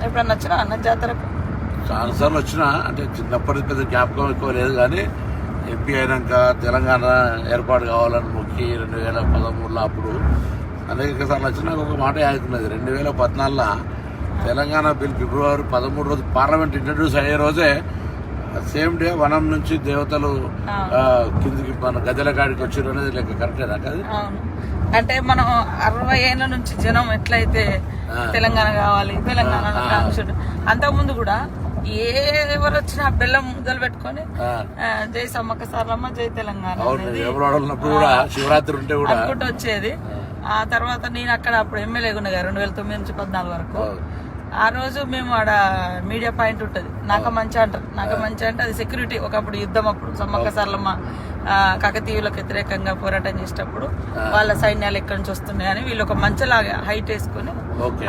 ఎప్పుడన్నా వచ్చినా అన్న జాతరకు? చాలాసార్లు వచ్చినా అంటే చిన్నప్పటి పెద్ద జ్ఞాపకం ఎక్కువ లేదు కానీ ఎంపీ అయినాక తెలంగాణ ఏర్పాటు కావాలని మొక్కి రెండు వేల పదమూడులో అప్పుడు అనేక సార్లు వచ్చినా ఒక మాట ఆగుతున్నది రెండు వేల పద్నాలుగులో తెలంగాణ బిల్ ఫిబ్రవరి పదమూడు రోజు పార్లమెంట్ ఇంట్రడ్యూస్ అయ్యే రోజే సేమ్ డే వనం నుంచి దేవతలు కిందికి మన గద్దెల కాడికి వచ్చారు అనేది లెక్క కరెక్టేనా కదా అంటే మనం అరవై ఏళ్ళ నుంచి జనం ఎట్లయితే తెలంగాణ కావాలి తెలంగాణ కాంక్షుడు అంతకుముందు కూడా ఏ ఎవరు వచ్చినా బెల్లం ముద్దలు పెట్టుకొని జై సమ్మక్క సారలమ్మ జై తెలంగాణ కూడా శివరాత్రి ఉంటే కూడా అనుకుంటూ వచ్చేది. ఆ తర్వాత నేను అక్కడ అప్పుడు ఎమ్మెల్యే ఉండగా రెండు వేల తొమ్మిది నుంచి పద్నాలుగు వరకు ఆ రోజు మేము ఆడ మీడియా పాయింట్ ఉంటుంది. నాక మంచి అంటారు. నాక మంచి అంటే అది సెక్యూరిటీ ఒకప్పుడు యుద్ధం అప్పుడు సమ్మక్క సారలమ్మ కాకతీయులకు వ్యతిరేకంగా పోరాటం చేసేటప్పుడు వాళ్ళ సైన్యాలు ఎక్కడి నుంచి వస్తున్నాయి అని వీళ్ళు ఒక మంచలాగా హైట్ వేసుకుని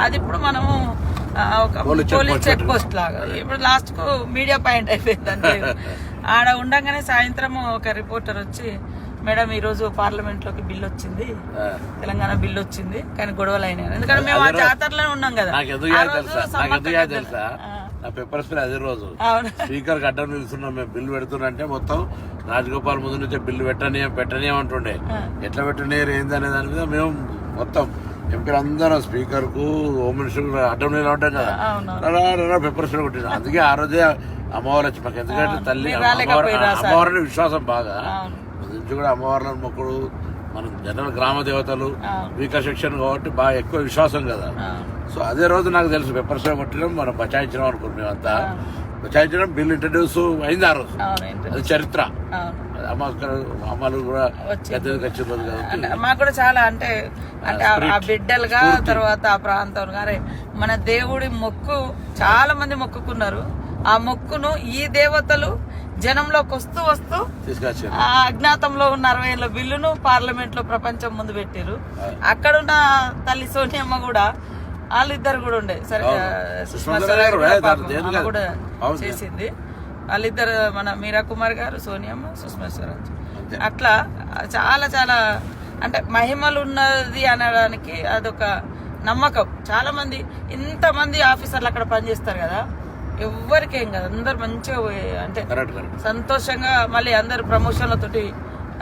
అది ఇప్పుడు మనము ఒక పోలీస్ చెక్ పోస్ట్ లాగా. ఇప్పుడు లాస్ట్కు మీడియా పాయింట్ అయిపోయింది అంతే ఆడ ఉండగానే సాయంత్రం ఒక రిపోర్టర్ వచ్చి మేడం ఈ రోజు పార్లమెంట్లోకి బిల్ వచ్చింది. తెలంగాణ బిల్ వచ్చింది కానీ గొడవలు అయినాయి ఎందుకంటే మేము ఆ జాతరలోనే ఉన్నాం కదా. నాకు రోజు తెలుసా? నా పెప్పర్ స్ప్రే అదే రోజు. స్పీకర్ అడ్డం నిలుస్తున్నాం మేము బిల్లు పెడుతున్నంటే మొత్తం రాజగోపాల్ ముందు నుంచే బిల్లు పెట్టని పెట్టని అంటుండే. ఎట్లా పెట్టనీయరు ఏంది అనే దాని మీద మేము మొత్తం ఎంపీలు అందరూ స్పీకర్కు హోమ్ మినిస్టర్ అడ్డం నిలబడ్డాం కదా. పెప్పర్ స్ప్రే కొట్టిన. అందుకే ఆ రోజే అమ్మవారు వచ్చి మాకు ఎందుకంటే తల్లి? అమ్మవారిని విశ్వాసం బాగా. ముందు నుంచి కూడా అమ్మవార్లను మొక్కుడు మనం జనరల్ గ్రామ దేవతలు. వీకర్ సెక్షన్ కాబట్టి బాగా ఎక్కువ విశ్వాసం కదా. సో అదే రోజు నాకు తెలుసు పెప్పర్ స్ప్రే కొట్టడం మనం బచాయించడం అనుకున్నాం మేమంతా బచాయించడం బిల్ ఇంట్రడ్యూస్ అయింది ఆ రోజు? అది చరిత్ర. అమ్మలు కూడా మాకు కూడా చాలా అంటే అంటే ఆ- ఆ బిడ్డలుగా తర్వాత ఆ ప్రాంతం గారే మన దేవుడి మొక్కు చాలా మంది మొక్కుకున్నారు. ఆ మొక్కును ఈ దేవతలు జనంలోకి వస్తూ వస్తూ అజ్ఞాతంలో ఉన్న అరవై ఏళ్ళ బిల్లును పార్లమెంట్లో ప్రపంచం ముందు పెట్టారు అక్కడున్న తల్లి సోనియమ్మ కూడా వాళ్ళిద్దరు కూడా ఉండే. సరే కూడా. చేసింది. వాళ్ళిద్దరు మన మీరా కుమార్ గారు సోనియమ్మ సుష్మా స్వరాజ్. అట్లా చాలా చాలా అంటే మహిమలు ఉన్నది అనడానికి అదొక నమ్మకం. చాలా మంది ఇంతమంది ఆఫీసర్లు అక్కడ పనిచేస్తారు కదా. ఎవ్వరికేం కదా. అందరు మంచిగా అంటే సంతోషంగా మళ్ళీ అందరు ప్రమోషన్లతోటి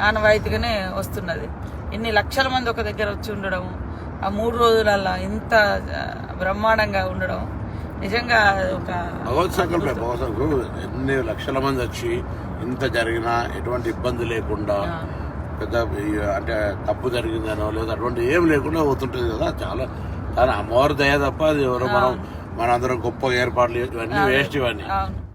ఆనవాయితీగానే వస్తున్నది. ఇన్ని లక్షల మంది ఒక దగ్గర వచ్చి ఉండడం ఆ మూడు రోజులల్లా ఇంత బ్రహ్మాండంగా ఉండడం నిజంగా ఒక ఎన్ని లక్షల మంది వచ్చి ఇంత జరిగినా ఎటువంటి ఇబ్బంది లేకుండా పెద్ద అంటే తప్పు జరిగిందనో లేదా అటువంటి ఏం లేకుండా పోతుంటది కదా. చాలా చాలా అమ్మవారి దయ తప్ప అది ఎవరో మనం మనందరం గొప్ప ఏర్పాట్లు ఇవన్నీ వేస్ట్ ఇవన్నీ.